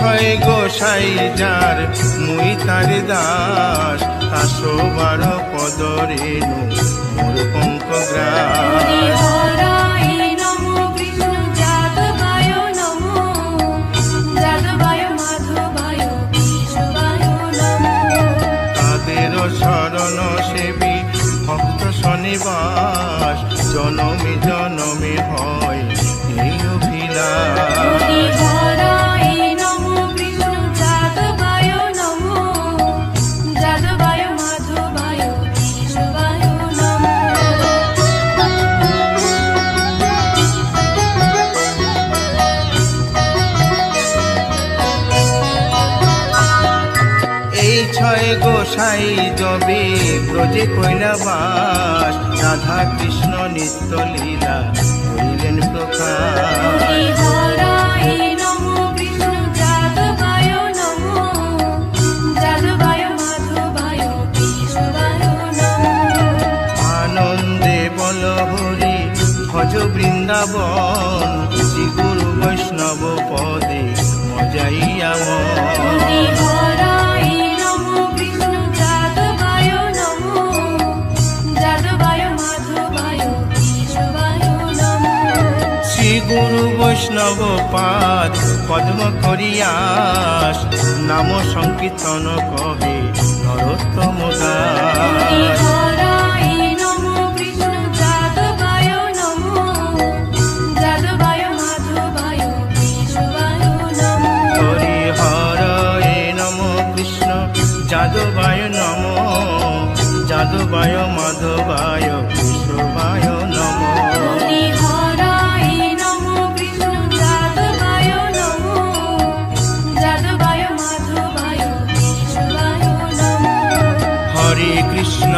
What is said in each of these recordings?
ছয় গোসাই যার মুই তার দাস। আসো বার পদ রেণু মোর পঙ্ক হরি গ্রাস। হরায় নম কৃষ্ণ যাদবায় নম। যাদবায় মাধবায় কেশবায় নম। তাদের শরণ সেবী ভক্ত শনিবাস। জনমে ব্রজে কৈলাবাস রাধা কৃষ্ণ নিত্য লীলা করিলেন প্রকাশ। ভজ বৃন্দাবন শ্রী গুরু বৈষ্ণব পদে মজাইয়া হরি গুরু বৈষ্ণব পাদ পদ্ম করিয়াস নাম সংকীর্তন কবে নরোত্তম দাস।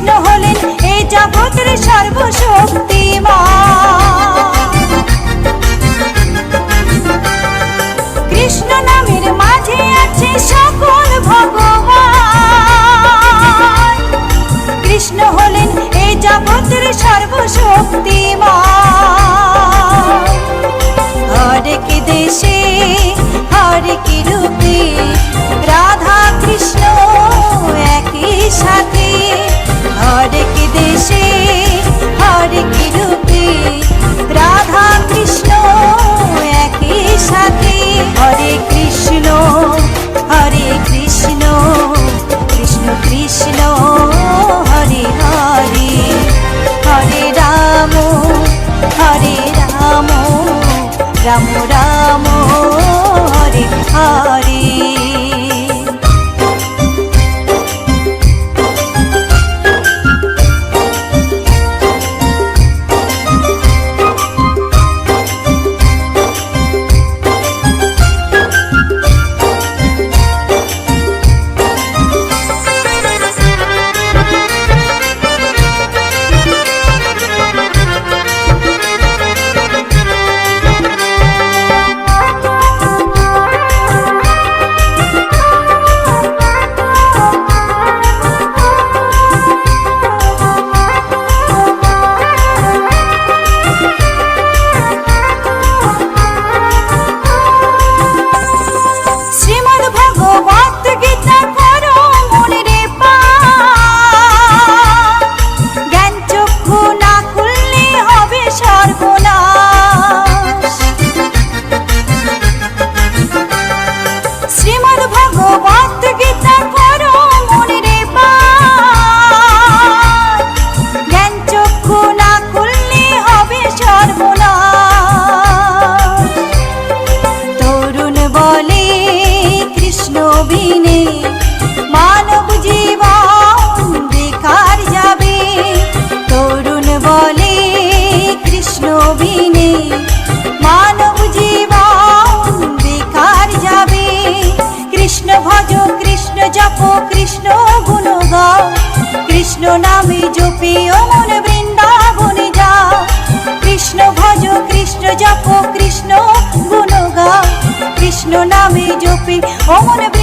কৃষ্ণ হলেন এই জগতের সর্বশক্তিমা কৃষ্ণ নামের মাঝে আছে সকল ভগবান। কৃষ্ণ হলেন এই জগতের সর্বশক্তিমা হরেক দেশে হরেক রূপে, রাধা কৃষ্ণ একই সাথে। বেশে হরে কি রূপে রাধা কৃষ্ণ একই সাথে হরে কৃষ্ণ হরে কৃষ্ণ কৃষ্ণ কৃষ্ণ। জপে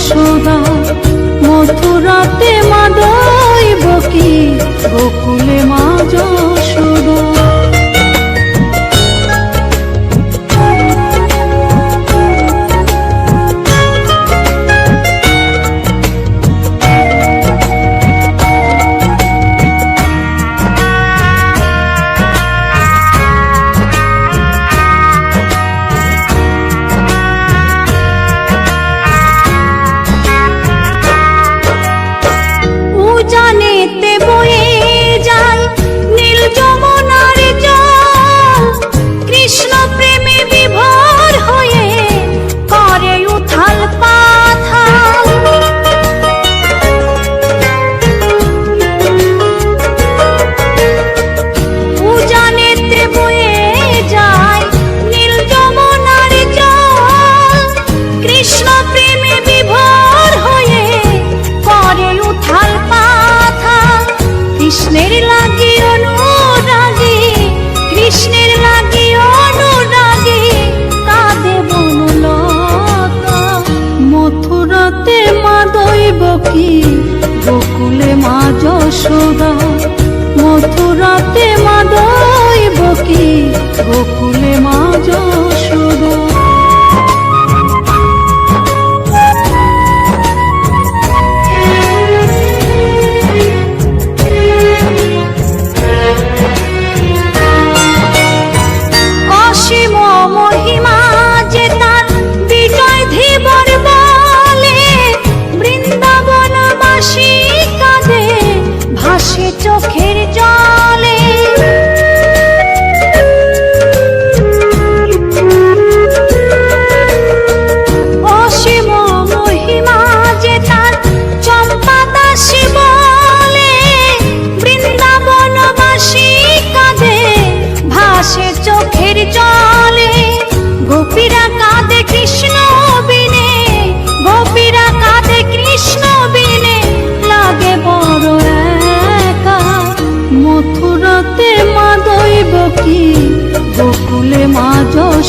যশোদা মথুরাতে মা দৈবকী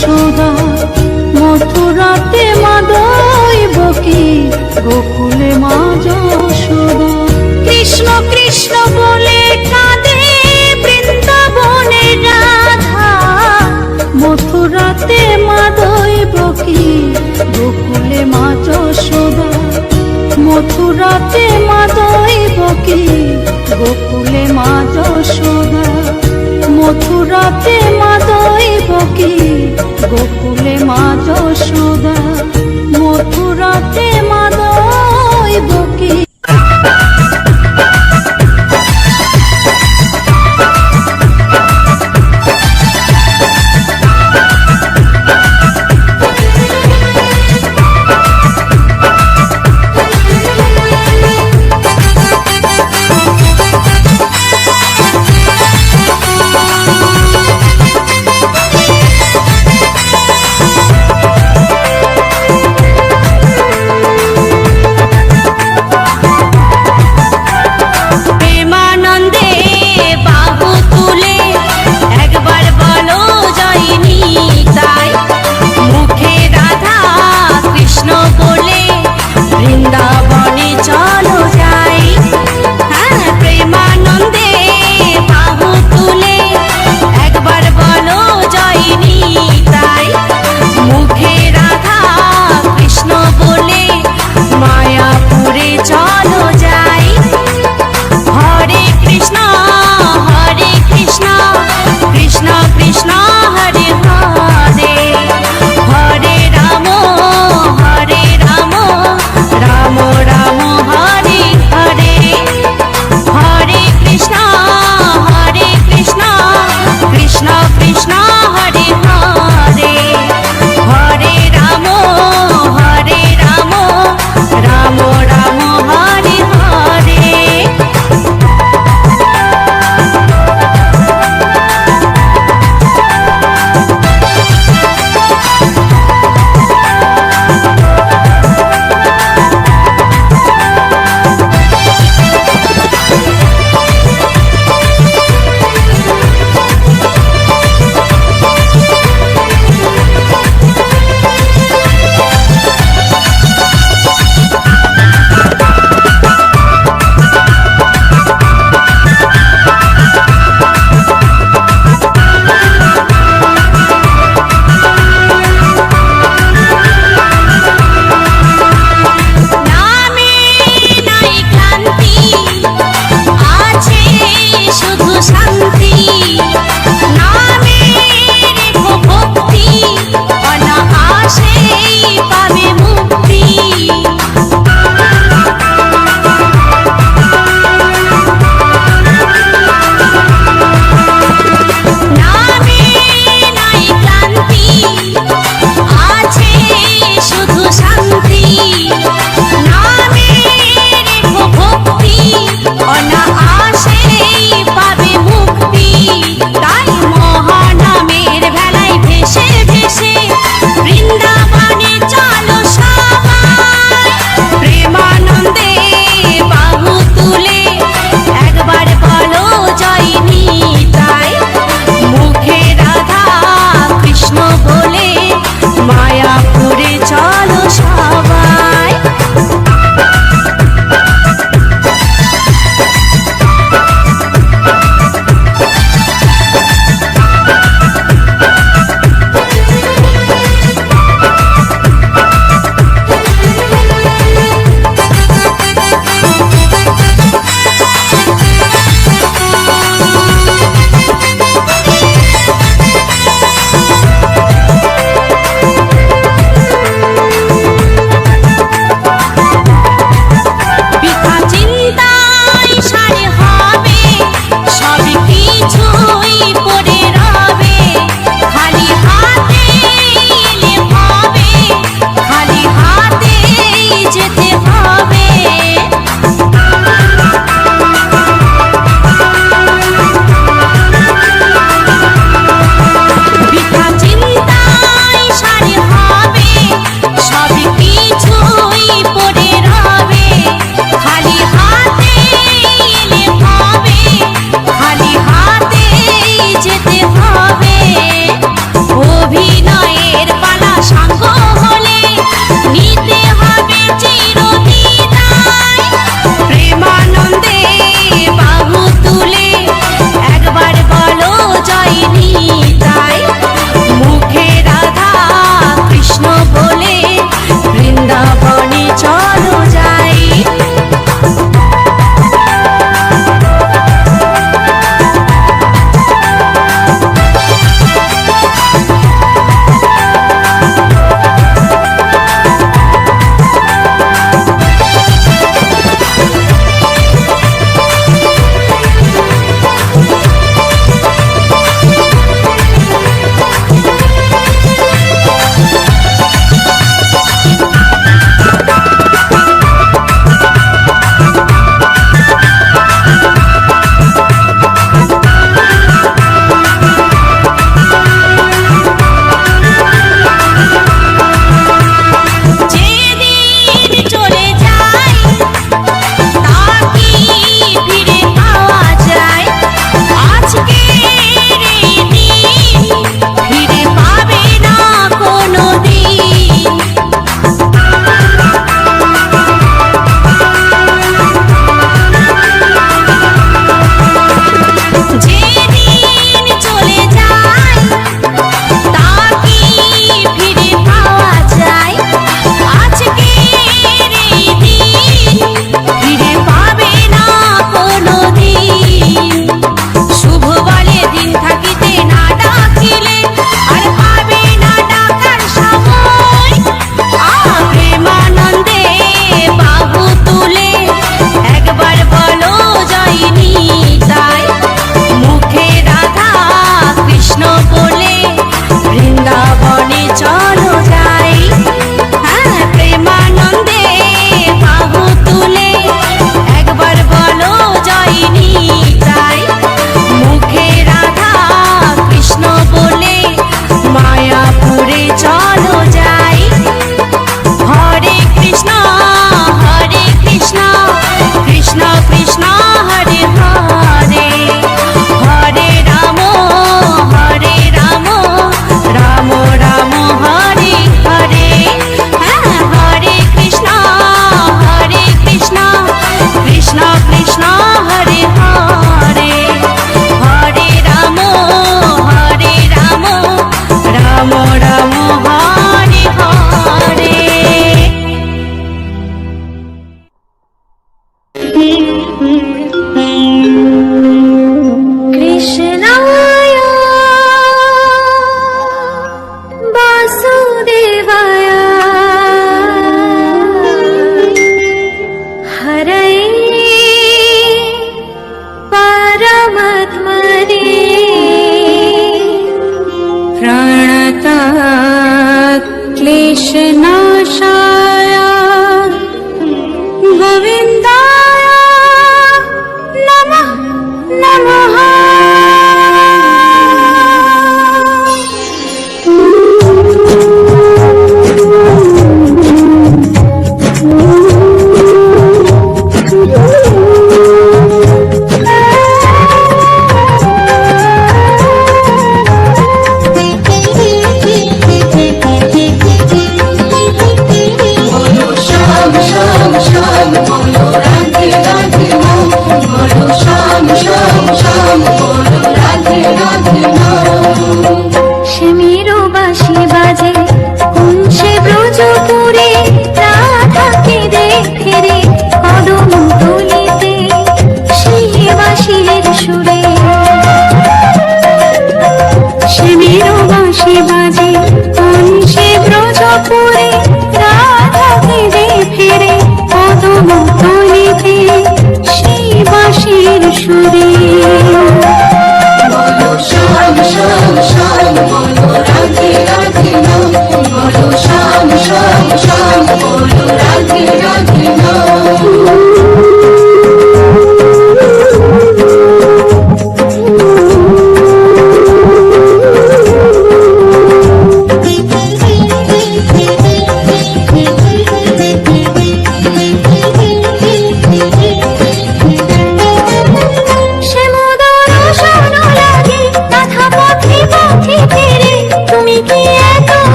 সুধা মথুরাতে মাদয় বকি গোকুলে মা যশোদা। কৃষ্ণ কৃষ্ণ বলে কাঁদে বৃন্দাবনে রাধা। মথুরাতে মাদয় বকি গোকুলে মা যশোদা। মথুরাতে মাদয় বকি গোকুলে মা যশোদা। মথুরাতে মাদয় বকি গোকুলে মা যশোদা মথুরাতে মা দই বকি।